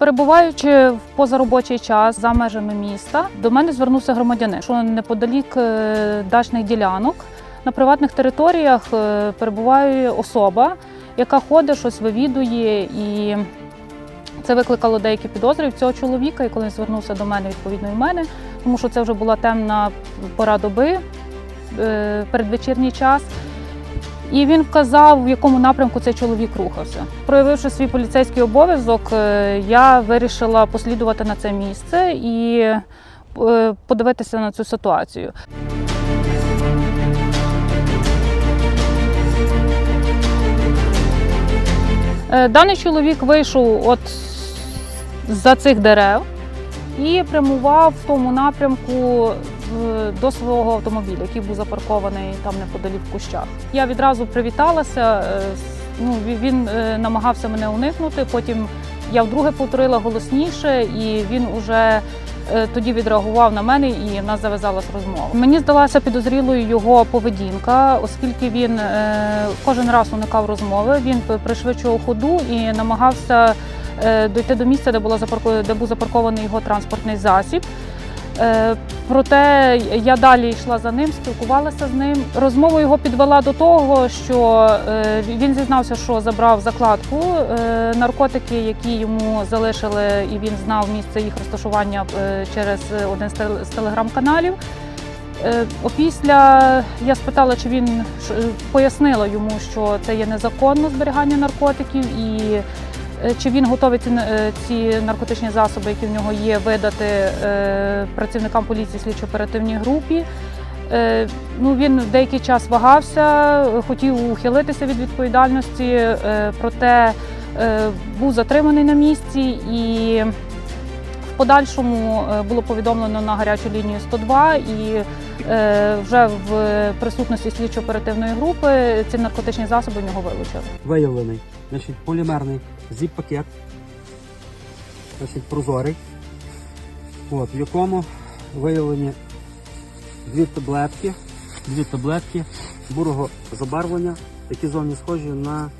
Перебуваючи в позаробочий час за межами міста, до мене звернувся громадянин, що неподалік е, дачних ділянок на приватних територіях е, перебуває особа, яка ходить, щось вивідує, і це викликало деякі підозри в цього чоловіка. І коли він звернувся до мене, відповідно і мене, тому що це вже була темна пора доби, е, передвечірній час. І він вказав, в якому напрямку цей чоловік рухався. Проявивши свій поліцейський обов'язок, е, я вирішила послідувати на це місце і е, подивитися на цю ситуацію. Е, Даний чоловік вийшов от за цих дерев і прямував в тому напрямку до свого автомобіля, який був запаркований там неподалік в кущах. Я відразу привіталася. е, Ну, він е, намагався мене уникнути. Потім я вдруге повторила голосніше, і він уже е, тоді відреагував на мене, і в нас зав'язалась розмова. Мені здалася підозрілою його поведінка, оскільки він е, кожен раз уникав розмови. Він пришвидшував ходу і намагався е, дійти до місця, де була де був запаркований його транспортний засіб. Е, Проте я далі йшла за ним, спілкувалася з ним. Розмова його підвела до того, що е, він зізнався, що забрав закладку е, наркотики, які йому залишили, і він знав місце їх розташування через один з телеграм-каналів. Опісля я спитала, чи він пояснила йому, що це є незаконно зберігання наркотиків, і чи він готовий ці, е, ці наркотичні засоби, які в нього є, видати е, працівникам поліції слідчо-оперативній групі. Е, Ну, він деякий час вагався, хотів ухилитися від відповідальності, е, проте е, був затриманий на місці і подальшому е, було повідомлено на гарячу лінію 102 і е, вже в присутності слідчо-оперативної групи ці наркотичні засоби в нього вилучили. виявлений. Значить, полімерний зіп-пакет, значить, прозорий, от, в якому виявлені дві таблетки, дві таблетки бурого забарвлення, які зовні схожі на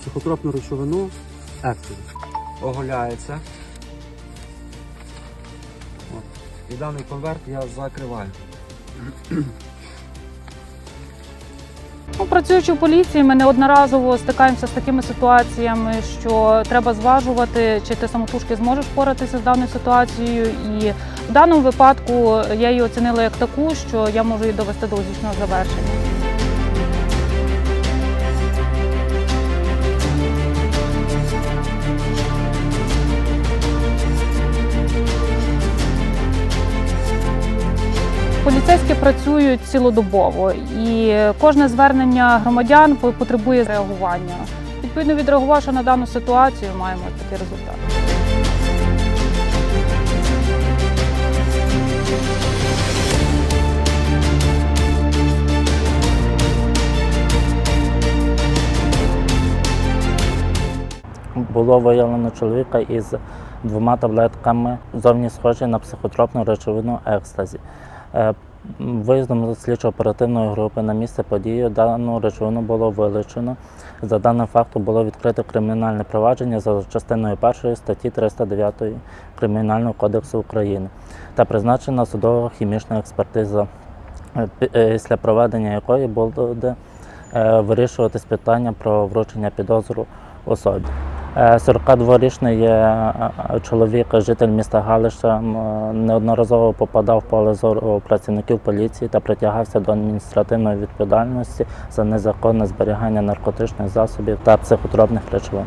психотропну речовину екстазі. Оголяється. І даний конверт я закриваю. Ну, Працюючи в поліції, ми неодноразово стикаємося з такими ситуаціями, що треба зважувати, чи ти самотужки зможеш впоратися з даною ситуацією. І в даному випадку я її оцінила як таку, що я можу її довести до логічного завершення. Поліцейські працюють цілодобово, і кожне звернення громадян потребує реагування. Відповідно, відреагувавши на дану ситуацію, маємо такий результат. Було виявлено чоловіка із двома таблетками, зовні схожі на психотропну речовину екстазі. Е, Виїздом слідчо-оперативної групи на місце події дану речовину було вилучено. За даним фактом було відкрито кримінальне провадження за частиною 1 статті 309 Кримінального кодексу України та призначена судова хімічна експертиза, е, е, після проведення якої буде вирішуватись питання про вручення підозру особі. Е, 42-річний є е, е, чоловік, житель міста Галиша, е, неодноразово попадав в поле зору працівників поліції та притягався до адміністративної відповідальності за незаконне зберігання наркотичних засобів та психотропних речовин.